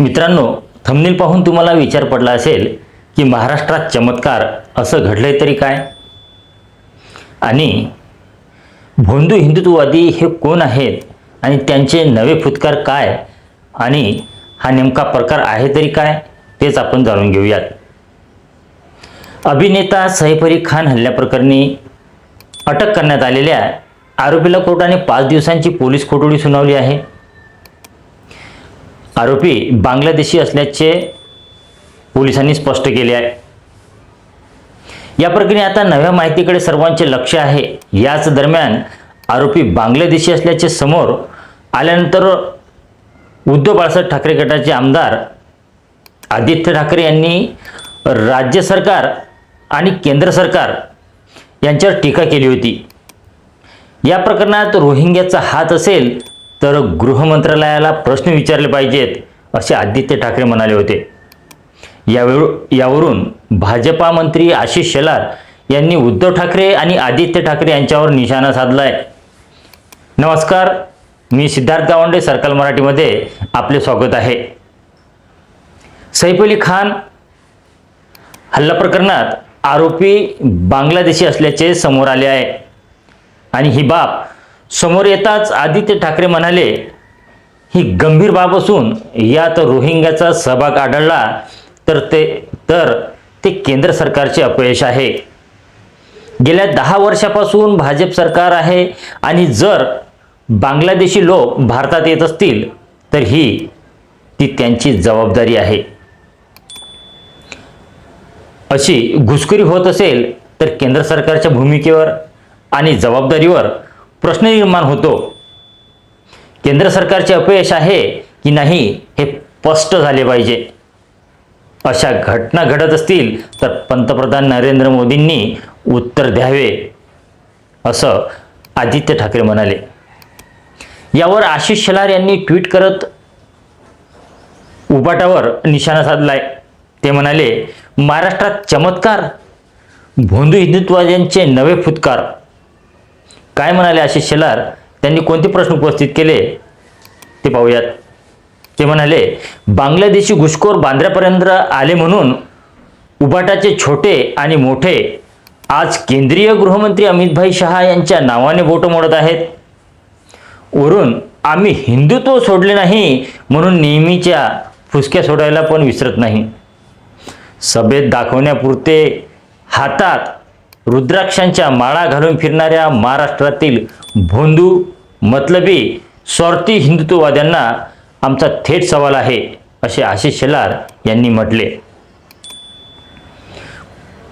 मित्रांनो थंबनेल पाहून तुम्हाला विचार पडला असेल की महाराष्ट्रात चमत्कार असं घडलंय तरी काय? आणि भोंदू हिंदुत्ववादी हे कोण आहेत? आणि त्यांचे नवे फुतकार काय? आणि हा नेमका प्रकार आहे तरी काय? तेच आपण जाणून घेऊयात. अभिनेता सैफ अली खान हल्ल्याप्रकरणी अटक करण्यात आलेल्या आरोपीला कोर्टाने पाच दिवसांची पोलीस कोठडी सुनावली आहे. आरोपी बांगलादेशी असल्याचे पोलिसांनी स्पष्ट केले आहे. या प्रकरणी आता नव्या माहितीकडे सर्वांचे लक्ष आहे. याच दरम्यान आरोपी बांगलादेशी असल्याचे समोर आल्यानंतर उद्धव बाळासाहेब ठाकरे गटाचे आमदार आदित्य ठाकरे यांनी राज्य सरकार आणि केंद्र सरकार यांच्यावर टीका केली होती. या प्रकरणात रोहिंग्याचा हात असेल तर गृहमंत्रालयाला प्रश्न विचारले पाहिजेत असे आदित्य ठाकरे म्हणाले होते. यावेळी यावरून भाजपा मंत्री आशिष शेलार यांनी उद्धव ठाकरे आणि आदित्य ठाकरे यांच्यावर निशाणा साधलाय. नमस्कार मी सिद्धार्थ गावंडे सर्कल मराठीमध्ये आपले स्वागत आहे. सैफ अली खान हल्ला प्रकरणात आरोपी बांगलादेशी असल्याचे समोर आले आहे. आणि ही बाब समोर येताच आदित्य ठाकरे म्हणाले ही गंभीर बाब असून यात रोहिंग्याचा सहभाग आढळला तर ते तर ते केंद्र सरकारचे अपयश आहे. गेल्या दहा वर्षापासून भाजप सरकार आहे आणि जर बांगलादेशी लोक भारतात येत असतील तर ही ती त्यांची जबाबदारी आहे. अशी घुसखोरी होत असेल तर केंद्र सरकारच्या भूमिकेवर आणि जबाबदारीवर प्रश्न निर्माण होतो. केंद्र सरकारचे अपयश आहे की नाही हे स्पष्ट झाले पाहिजे. अशा घटना घडत असतील तर पंतप्रधान नरेंद्र मोदींनी उत्तर द्यावे असं आदित्य ठाकरे म्हणाले. यावर आशिष शेलार यांनी ट्विट करत उबाटावर निशाणा साधलाय. ते म्हणाले महाराष्ट्रात चमत्कार भोंदू हिंदुत्ववाद्यांचे नवे फुतकार काय म्हणाले आशिष शेलार? त्यांनी कोणते प्रश्न उपस्थित केले? ते पाहूयात. ते म्हणाले बांगलादेशी घुसखोर बांद्र्यापर्यंत आले म्हणून उबाटाचे छोटे आणि मोठे आज केंद्रीय गृहमंत्री अमितभाई शहा यांच्या नावाने बोटं मोडत आहेत. वरून आम्ही हिंदुत्व सोडले नाही म्हणून नेहमीच्या फुसक्या सोडायला पण विसरत नाही. सभेत दाखवण्यापुरते हातात रुद्राक्षांच्या माळा घालून फिरणाऱ्या महाराष्ट्रातील भोंदू मतलबी स्वार्थी हिंदुत्ववाद्यांना आमचा थेट सवाल आहे असे आशिष शेलार यांनी म्हटले.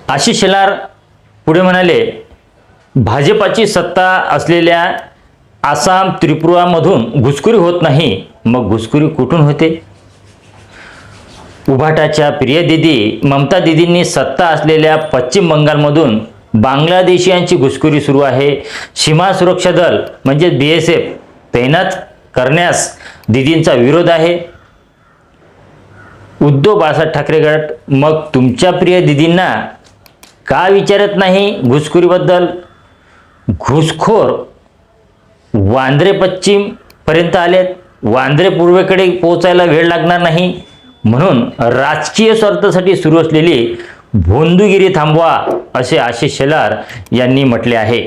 आशिष शेलार पुढे म्हणाले भाजपाची सत्ता असलेल्या आसाम त्रिपुरामधून घुसखोरी होत नाही मग घुसखोरी कुठून होते? उभाटाच्या प्रिय दिदी ममता दिदींनी सत्ता असलेल्या पश्चिम बंगालमधून बांगलादेशियांची घुसखोरी सुरू आहे. सीमा सुरक्षा दल म्हणजे बी एस एफ तैनात करण्यास दिदींचा विरोध आहे. उद्धव बाळासाहेब ठाकरे गट मग तुमच्या प्रिय दिदींना का विचारत नाही घुसखोरीबद्दल? घुसखोर वांद्रे पश्चिम पर्यंत आलेत. वांद्रे पूर्वेकडे पोहोचायला वेळ लागणार नाही. म्हणून राजकीय स्वार्थासाठी सुरू असलेली भोंदूगिरी थांबवा असे आशिष शेलार यांनी म्हटले आहे.